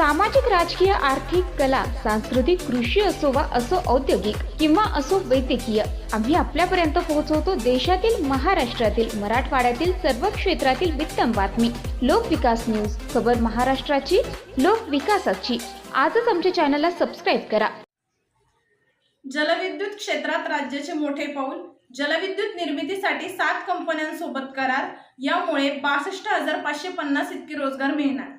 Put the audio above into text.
सामाजिक राजकीय आर्थिक कला सांस्कृतिक कृषी असो वा असो औद्योगिक किंवा असो वैद्यकीय आम्ही आपल्यापर्यंत पोहोचवतो देशातील महाराष्ट्रातील मराठवाड्यातील सर्व क्षेत्रातील वित्तम बातमी. लोकविकास न्यूज खबर महाराष्ट्राची लोकविकासाची आजच आमच्या चॅनलला सबस्क्राईब करा. जलविद्युत क्षेत्रात राज्याचे मोठे पाऊल जलविद्युत निर्मितीसाठी सात कंपन्यांसोबत करार यामुळे बासष्ट हजार पाचशे पन्नास इतके रोजगार मिळणार.